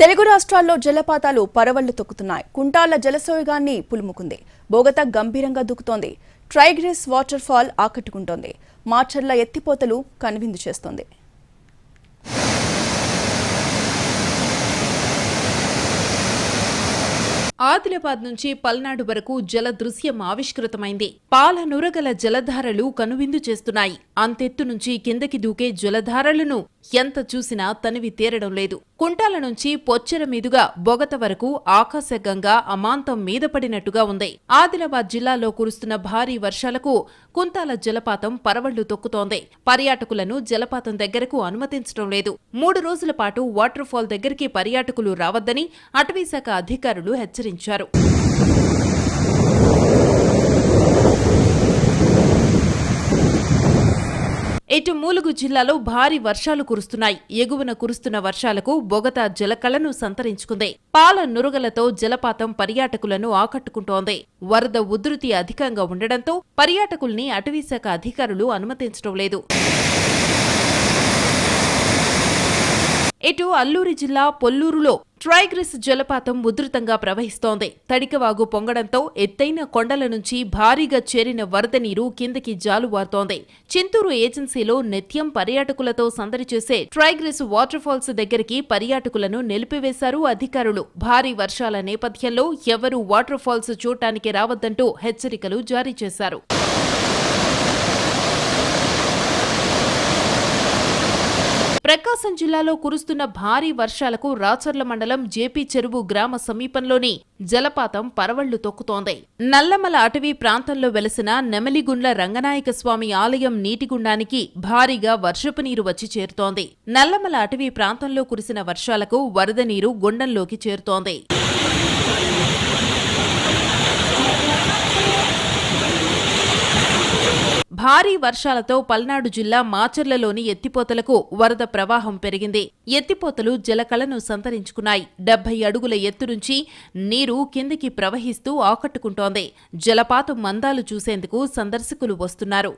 తెలుగు రాష్ట్రాల్లో జలపాతాలు పరవళ్ళు తొక్కుతున్నాయి. కుంటాల జలసోయగాన్ని పులుముకుంది. బోగత గంభీరంగా దూకుతోంది. ట్రైగ్రేస్ వాటర్ ఫాల్ ఆకట్టుకుంటోంది. మాచర్ల ఎత్తిపోతలు కనువిందు చేస్తోంది. ఆదిలాబాద్ నుంచి పల్నాడు వరకు జల దృశ్యం ఆవిష్కృతమైంది. పాల నురగల జలధారలు కనువిందు చేస్తున్నాయి. అంతెత్తు నుంచి కిందకి దూకే జలధారలను ఎంత చూసినా తనివి తీరడం లేదు. కుంటాల నుంచి పొచ్చెర మీదుగా బొగత వరకు ఆకాశగంగా అమాంతం మీద పడినట్టుగా ఉంది. ఆదిలాబాద్ జిల్లాలో కురుస్తున్న భారీ వర్షాలకు కుంతాల జలపాతం పరవళ్ళు తొక్కుతోంది. పర్యాటకులను జలపాతం దగ్గరకు అనుమతించడం లేదు. మూడు రోజుల పాటు వాటర్ ఫాల్ దగ్గరికి పర్యాటకులు రావద్దని అటవీశాఖ అధికారులు హెచ్చరించారు. ఇటు మూలుగు జిల్లాలో భారీ వర్షాలు కురుస్తున్నాయి. ఎగువన కురుస్తున్న వర్షాలకు బొగత జలకళను సంతరించుకుంది. పాల నురుగలతో జలపాతం పర్యాటకులను ఆకట్టుకుంటోంది. వరద ఉధృతి అధికంగా ఉండడంతో పర్యాటకుల్ని అటవీశాఖ అధికారులు అనుమతించడం లేదు. ఇటు అల్లూరి జిల్లా పొల్లూరులో ట్రైగ్రిస్ జలపాతం ఉధృతంగా ప్రవహిస్తోంది. తడికవాగు పొంగడంతో ఎత్తైన కొండల నుంచి భారీగా చేరిన వరద నీరు కిందకి జాలువారుతోంది. చింతూరు ఏజెన్సీలో నిత్యం పర్యాటకులతో సందడి చేసే ట్రైగ్రిస్ వాటర్ ఫాల్స్ దగ్గరికి పర్యాటకులను నిలిపివేశారు అధికారులు. భారీ వర్షాల నేపథ్యంలో ఎవరూ వాటర్ ఫాల్స్ చూడటానికి రావద్దంటూ హెచ్చరికలు జారీ చేశారు. ప్రకాశం జిల్లాలో కురుస్తున్న భారీ వర్షాలకు రాచర్ల మండలం జేపీ చెరువు గ్రామ సమీపంలోని జలపాతం పరవళ్ళు తొక్కుతోంది. నల్లమల అటవీ ప్రాంతంలో వెలసిన నెమలిగుండ్ల రంగనాయక స్వామి ఆలయం నీటిగుండానికి భారీగా వర్షపు నీరు వచ్చి చేరుతోంది. నల్లమల అటవీ ప్రాంతంలో కురిసిన వర్షాలకు వరద నీరు గుండంలోకి చేరుతోంది. భారీ వర్షాలతో పల్నాడు జిల్లా మాచర్లలోని ఎత్తిపోతలకు వరద ప్రవాహం పెరిగింది. ఎత్తిపోతలు జలకళను సంతరించుకున్నాయి. డెబ్బై అడుగుల ఎత్తు నుంచి నీరు కిందికి ప్రవహిస్తూ ఆకట్టుకుంటోంది. జలపాతం మందాలు చూసేందుకు సందర్శకులు వస్తున్నారు.